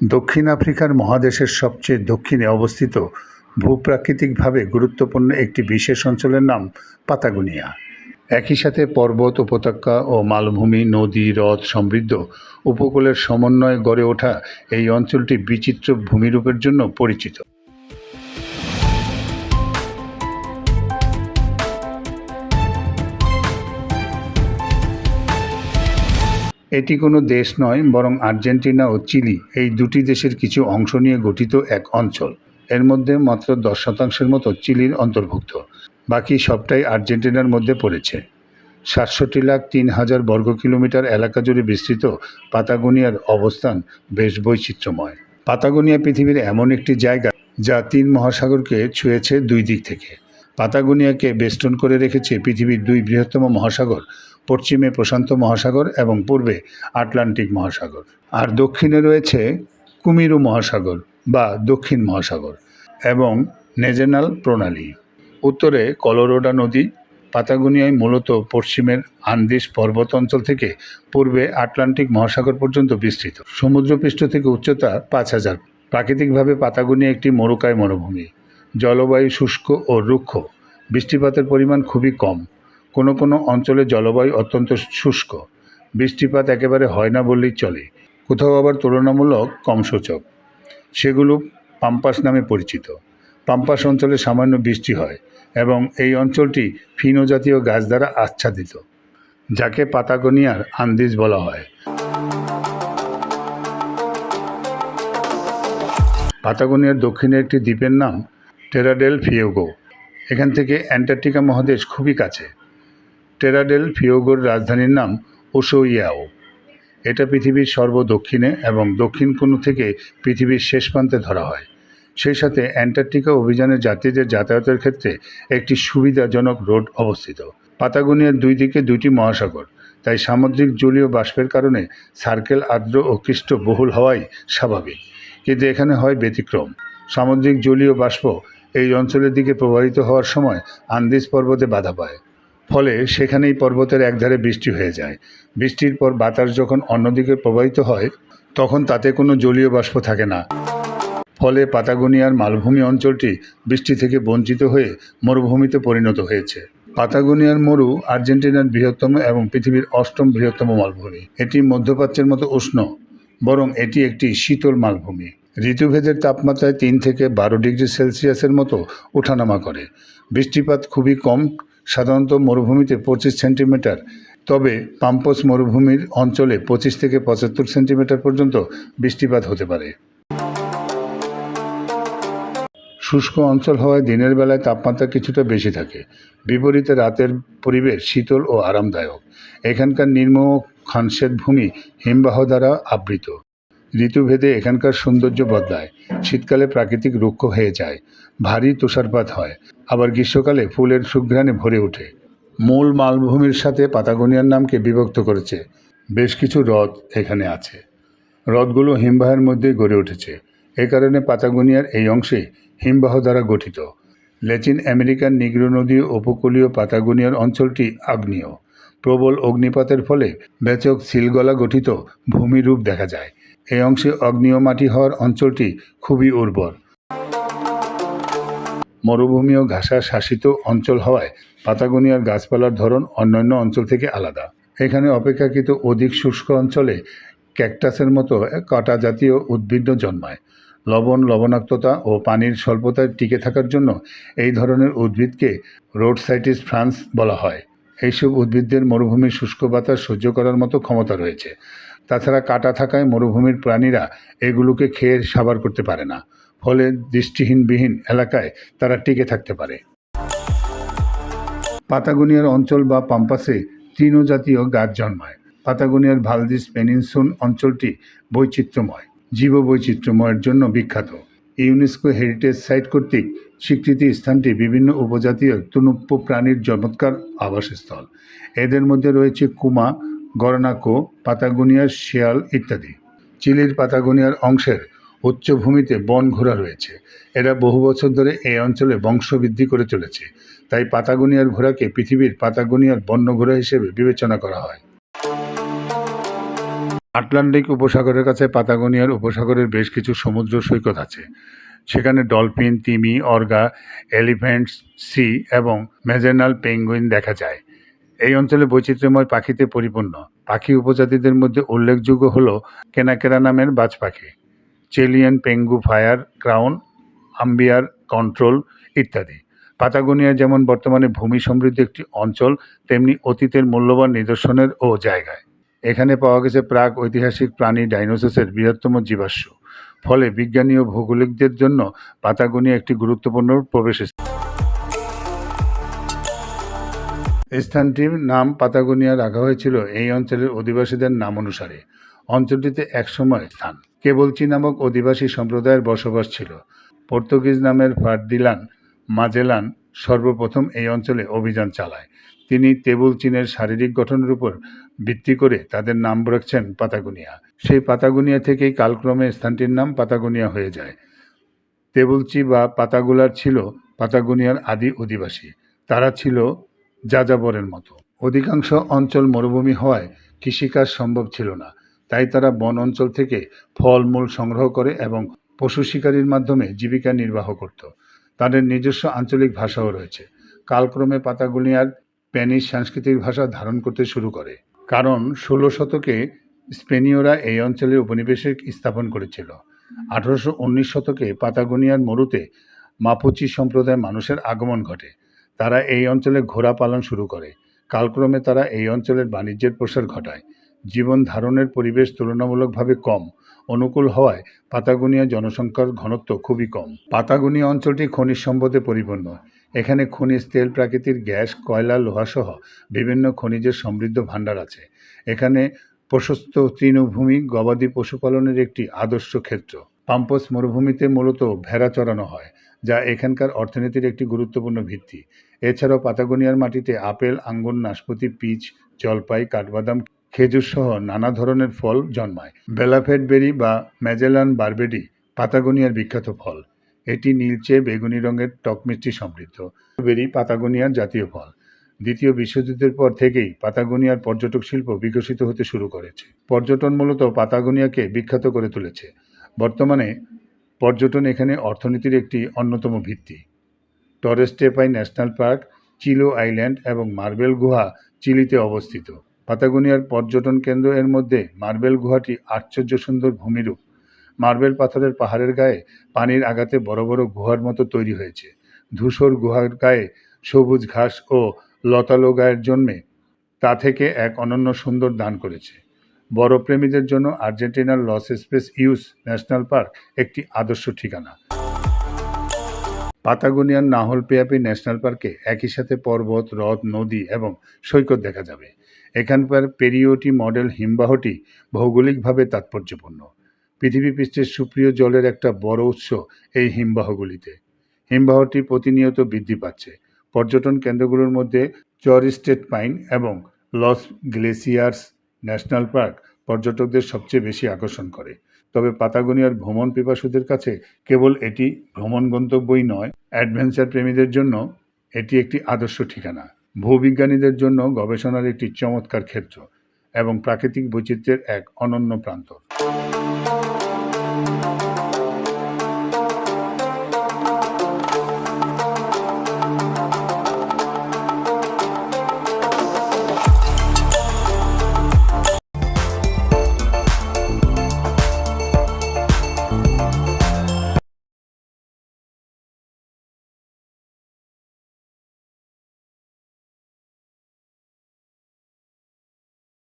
দক্ষিণ আফ্রিকার মহাদেশের সবচেয়ে দক্ষিণে অবস্থিত ভূপ্রাকৃতিকভাবে গুরুত্বপূর্ণ একটি বিশেষ অঞ্চলের নাম পাতাগুনিয়া। একই সাথে পর্বত উপত্যকা ও মালভূমি, নদী, হ্রদ সমৃদ্ধ উপকূলের সমন্বয়ে গড়ে ওঠা এই অঞ্চলটি বিচিত্র ভূমিরূপের জন্য পরিচিত। এটি কোনো দেশ নয়, বরং আর্জেন্টিনা ও চিলি, এই দুটি দেশের কিছু অংশ নিয়ে গঠিত এক অঞ্চল। এর মধ্যে মাত্র দশ শতাংশের মতো চিলির অন্তর্ভুক্ত, বাকি সবটাই আর্জেন্টিনার মধ্যে পড়েছে। সাতষট্টি লাখ তিন হাজার বর্গ কিলোমিটার এলাকা জুড়ে বিস্তৃত পাতাগোনিয়ার অবস্থান বেশ বৈচিত্র্যময়। পাতাগোনিয়া পৃথিবীর এমন একটি জায়গা যা তিন মহাসাগরকে ছুঁয়েছে দুই দিক থেকে। পাতাগোনিয়াকে বেষ্টন করে রেখেছে পৃথিবীর দুই বৃহত্তম মহাসাগর, পশ্চিমে প্রশান্ত মহাসাগর এবং পূর্বে আটলান্টিক মহাসাগর। আর দক্ষিণে রয়েছে কুমিরু মহাসাগর বা দক্ষিণ মহাসাগর এবং নেজেনাল প্রণালী। উত্তরে কলোরোডা নদী, পাতাগুনিয়ায় মূলত পশ্চিমের আন্দিস পর্বত অঞ্চল থেকে পূর্বে আটলান্টিক মহাসাগর পর্যন্ত বিস্তৃত। সমুদ্রপৃষ্ঠ থেকে উচ্চতা পাঁচ হাজার। প্রাকৃতিকভাবে পাতাগুনিয়া একটি মরুকায় মরুভূমি। জলবায়ু শুষ্ক ও রুক্ষ। বৃষ্টিপাতের পরিমাণ খুবই কম। কোনো কোনো অঞ্চলে জলবায়ু অত্যন্ত শুষ্ক। বৃষ্টিপাত একেবারে হয় না বললেই চলে। কোথাও আবার তুলনামূলক কম সূচক। সেগুলো পাম্পাস নামে পরিচিত। পাম্পাস অঞ্চলে সামান্য বৃষ্টি হয় এবং এই অঞ্চলটি ফিনো জাতীয় গাছ দ্বারা আচ্ছাদিত, যাকে পাতাগোনিয়ার আন্দিজ বলা হয়। পাতাগোনিয়ার দক্ষিণে একটি দ্বীপের নাম টেরাডেল ফিয়োগো এখান থেকে অ্যান্টার্কটিকা মহাদেশ খুবই কাছে। টেরাডেল ফিওগোর রাজধানীর নাম ওসোইয়াও। এটা পৃথিবীর সর্বদক্ষিণে এবং দক্ষিণ কোণ থেকে পৃথিবীর শেষ প্রান্তে ধরা হয়। সেই সাথে অ্যান্টার্কটিকা অভিযানের যাত্রীদের যাতায়াতের ক্ষেত্রে একটি সুবিধাজনক রোড অবস্থিত। পাতাগোনিয়ার দুই দিকে দুইটি মহাসাগর, তাই সামুদ্রিক জলীয় বাষ্পের কারণে সার্কেল আর্দ্র ও কৃষ্ট বহুল হওয়াই স্বাভাবিক। কিন্তু এখানে হয় ব্যতিক্রম। সামুদ্রিক জলীয় বাষ্প এই অঞ্চলের দিকে প্রবাহিত হওয়ার সময় আন্দিজ পর্বতে বাধা পায়। ফলে সেখানেই পর্বতের একধারে বৃষ্টি হয়ে যায়। বৃষ্টির পর বাতাস যখন অন্যদিকে প্রবাহিত হয়, তখন তাতে কোনো জলীয় বাষ্প থাকে না। ফলে পাতাগোনিয়ার মালভূমি অঞ্চলটি বৃষ্টি থেকে বঞ্চিত হয়ে মরুভূমিতে পরিণত হয়েছে। পাতাগোনিয়ার মরু আর্জেন্টিনার বৃহত্তম এবং পৃথিবীর অষ্টম বৃহত্তম মালভূমি। এটি মধ্যপ্রাচ্যের মতো উষ্ণ, বরং এটি একটি শীতল মালভূমি। ঋতুভেদের তাপমাত্রায় তিন থেকে বারো ডিগ্রি সেলসিয়াসের মতো ওঠানামা করে। বৃষ্টিপাত খুবই কম, সাধারণত মরুভূমিতে পঁচিশ সেন্টিমিটার। তবে পাম্পস মরুভূমির অঞ্চলে পঁচিশ থেকে পঁচাত্তর সেন্টিমিটার পর্যন্ত বৃষ্টিপাত হতে পারে। শুষ্ক অঞ্চল হওয়ায় দিনের বেলায় তাপমাত্রা কিছুটা বেশি থাকে। বিপরীতে রাতের পরিবেশ শীতল ও আরামদায়ক। এখানকার নিম্ন খানসের ভূমি হিমবাহ দ্বারা আবৃত। ঋতুভেদে এখানকার সৌন্দর্য বদলায়। শীতকালে প্রাকৃতিক রুক্ষ হয়ে যায়, ভারী তুষারপাত হয়, আবার গ্রীষ্মকালে ফুলের সুঘ্রাণে ভরে ওঠে। মূল মালভূমির সাথে পাতাগোনিয়ার নামকে বিভক্ত করেছে। বেশ কিছু হ্রদ এখানে আছে। হ্রদগুলো হিমবাহের মধ্যেই গড়ে উঠেছে। এ কারণে পাতাগোনিয়ার এই অংশে হিমবাহ দ্বারা গঠিত। ল্যাটিন আমেরিকার নিগ্রো নদী উপকূলীয় পাতাগোনিয়ার অঞ্চলটি আগ্নেয়। প্রবল অগ্নিপাতের ফলে বেচক সিলগলা গঠিত ভূমিরূপ দেখা যায়। এই অংশে অগ্নিয় মাটি হওয়ার অঞ্চলটি খুবই উর্বর। মরুভূমি ও ঘাসা শাসিত অঞ্চল হওয়ায় পাতাগোনিয়ার গাছপালার ধরন অন্যান্য অঞ্চল থেকে আলাদা। এখানে অপেক্ষাকৃত অধিক শুষ্ক অঞ্চলে ক্যাকটাসের মতো কাটা জাতীয় উদ্ভিদ জন্মায়। লবণ, লবণাক্ততা ও পানির স্বল্পতায় টিকে থাকার জন্য এই ধরনের উদ্ভিদকে রোডসাইটিস ফ্রান্স বলা হয়। এইসব উদ্ভিদদের মরুভূমির শুষ্ক বাতাস সহ্য করার মতো ক্ষমতা রয়েছে। তাছাড়া কাটা থাকায় মরুভূমির প্রাণীরা এগুলোকে খেয়ে সাবার করতে পারে না। ফলে দৃষ্টিহীনবিহীন এলাকায় তারা টিকে থাকতে পারে। পাতাগুনিয়ার অঞ্চল বা পাম্পাসে তৃণজাতীয় গাছ জন্মায়। পাতাগুনিয়ার ভালদিস পেনিনসুন অঞ্চলটি বৈচিত্র্যময়, জীববৈচিত্র্যময়ের জন্য বিখ্যাত। ইউনেস্কো হেরিটেজ সাইট কর্তৃক স্বীকৃতি স্থানটি বিভিন্ন উপজাতীয় তনুপ্য প্রাণীর চমৎকার আবাসস্থল। এদের মধ্যে রয়েছে কুমা গরনাকো, পাতাগোনিয়ার শেয়াল ইত্যাদি। চিলির পাতাগোনিয়ার অংশের উচ্চভূমিতে বন ঘোড়া রয়েছে। এরা বহু বছর ধরে এই অঞ্চলে বংশবৃদ্ধি করে চলেছে। তাই পাতাগোনিয়ার ঘোড়াকে পৃথিবীর পাতাগোনিয়ার বন্য ঘোড়া হিসেবে বিবেচনা করা হয়। আটলান্টিক উপসাগরের কাছে পাতাগোনিয়ার উপসাগরের বেশ কিছু সমুদ্র সৈকত আছে। সেখানে ডলফিন, তিমি, অর্গা এলিফ্যান্টস সি এবং মেজেনাল পেঙ্গুইন দেখা যায়। এই অঞ্চলে বৈচিত্র্যময় পাখিতে পরিপূর্ণ। পাখি উপজাতিদের মধ্যে উল্লেখযোগ্য হল কেনাকেরা নামের বাজ পাখি, চেলিয়ান পেঙ্গু ফায়ার ক্রাউন, আম্বিয়ার কন্ট্রোল ইত্যাদি। পাতাগোনিয়া যেমন বর্তমানে ভূমি সমৃদ্ধ একটি অঞ্চল, তেমনি অতীতের মূল্যবান নিদর্শনের ও জায়গায়। এখানে পাওয়া গেছে প্রাক ঐতিহাসিক প্রাণী ডাইনোসসের বৃহত্তম জীবাশ্ম। ফলে বিজ্ঞানী ও ভৌগোলিকদের জন্য পাতাগোনিয়া একটি গুরুত্বপূর্ণ প্রবেশস্থল। স্থানটির নাম পাতাগোনিয়া রাখা হয়েছিল এই অঞ্চলের অধিবাসীদের নাম অনুসারে। অঞ্চলটিতে একসময় স্থান। কেবলচি নামক অধিবাসী সম্প্রদায়ের বসবাস ছিল। পর্তুগিজ নামের ফার্দিলান মাজেলান সর্বপ্রথম এই অঞ্চলে অভিযান চালায়। তিনি তেবুল চীনের শারীরিক গঠনের উপর ভিত্তি করে তাদের নাম রাখছেন পাতাগুনিয়া। সেই পাতাগুনিয়া থেকেই কালক্রমে স্থানটির নাম পাতাগুনিয়া হয়ে যায়। তেবুলচি বা পাতাগুলার ছিল পাতাগুনিয়ার আদি অধিবাসী। তারা ছিল যাযাবরের মতো। অধিকাংশ অঞ্চল মরুভূমি হওয়ায় কৃষিকাজ সম্ভব ছিল না। তাই তারা বন অঞ্চল থেকে ফলমূল সংগ্রহ করে এবং পশু শিকারির মাধ্যমে জীবিকা নির্বাহ করত। তাদের নিজস্ব আঞ্চলিক ভাষাও রয়েছে। কালক্রমে পাতাগুনিয়ার স্প্যানিশ সাংস্কৃতিক ভাষা ধারণ করতে শুরু করে। কারণ ষোলো শতকে স্পেনীয়রা এই অঞ্চলে উপনিবেশিক স্থাপন করেছিল। আঠারোশো উনিশ শতকে পাতাগোনিয়ার মরুতে মাপুচি সম্প্রদায়ের মানুষের আগমন ঘটে। তারা এই অঞ্চলে ঘোড়া পালন শুরু করে। কালক্রমে তারা এই অঞ্চলের বাণিজ্যের প্রসার ঘটায়। জীবন ধারণের পরিবেশ তুলনামূলকভাবে কম। অনুকূল হওয়ায় পাতাগুনিয়া জনসংখ্যার ঘনত্ব খুবই কম। পাতাগুনিয়া অঞ্চলটি খনিজ সম্পদে পরিপূর্ণ। এখানে খনিজ তেল, প্রাকৃতিক গ্যাস, কয়লা, লোহাসহ বিভিন্ন খনিজের সমৃদ্ধ ভাণ্ডার আছে। এখানে প্রশস্ত তৃণভূমি গবাদি পশুপালনের একটি আদর্শ ক্ষেত্র। পাম্পস মরুভূমিতে মূলত ভেড়া চড়ানো হয়, যা এখানকার অর্থনীতির একটি গুরুত্বপূর্ণ ভিত্তি। এছাড়াও পাতাগোনিয়ার মাটিতে আপেল, আঙ্গুর, নাশপাতি, পিচ, জলপাই, কাঠবাদাম, খেজুর সহ নানা ধরনের ফল জন্মায়। বেলাফেট বেরি বা ম্যাজেলান বারবেডি পাতাগোনিয়ার বিখ্যাত ফল। এটি নীলচে বেগুনি রঙের টক মিষ্টি সমৃদ্ধ। বেরি পাতাগোনিয়ার জাতীয় ফল। দ্বিতীয় বিশ্বযুদ্ধের পর থেকেই পাতাগোনিয়ার পর্যটক শিল্প বিকশিত হতে শুরু করেছে। পর্যটন মূলত পাতাগোনিয়াকে বিখ্যাত করে তুলেছে। বর্তমানে পর্যটন এখানে অর্থনীতির একটি অন্যতম ভিত্তি। টরেস্টেপাই ন্যাশনাল পার্ক, চিলো আইল্যান্ড এবং মার্বেল গুহা চিলিতে অবস্থিত। পাতাগোনিয়ার পর্যটন কেন্দ্র এর মধ্যে মার্বেল গুহাটি আশ্চর্য সুন্দর ভূমিরূপ। মার্বেল পাথরের পাহাড়ের গায়ে পানির আঘাতে বড় বড় গুহার মতো তৈরি হয়েছে। ধূসর গুহার গায়ে সবুজ ঘাস ও লতালো গায়ের জন্মে তা থেকে এক অনন্য সুন্দর দান করেছে। বড়প্রেমীদের জন্য আর্জেন্টিনার লস স্পেস ইউস ন্যাশনাল পার্ক একটি আদর্শ ঠিকানা। পাতাগোনিয়ান নাহল পেয়াপি ন্যাশনাল পার্কে একই সাথে পর্বত, হ্রদ, নদী এবং সৈকত দেখা যাবে। এখানকার পেরিওটি মডেল হিমবাহটি ভৌগোলিকভাবে তাৎপর্যপূর্ণ। পৃথিবী পৃষ্ঠের সুপ্রিয় জলের একটা বড় উৎস এই হিমবাহগুলিতে। হিমবাহটি প্রতিনিয়ত বৃদ্ধি পাচ্ছে। পর্যটন কেন্দ্রগুলোর মধ্যে চর স্টেট পাইন এবং লস গ্লেসিয়ার্স ন্যাশনাল পার্ক পর্যটকদের সবচেয়ে বেশি আকর্ষণ করে। তবে পাতাগোনিয়ার ভ্রমণ পিপাসুদের কাছে কেবল এটি ভ্রমণ গন্তব্যই নয়, অ্যাডভেঞ্চার প্রেমীদের জন্য এটি একটি আদর্শ ঠিকানা। ভূবিজ্ঞানীদের জন্য গবেষণার একটি চমৎকার ক্ষেত্র এবং প্রাকৃতিক বৈচিত্র্যের এক অনন্য প্রান্তর।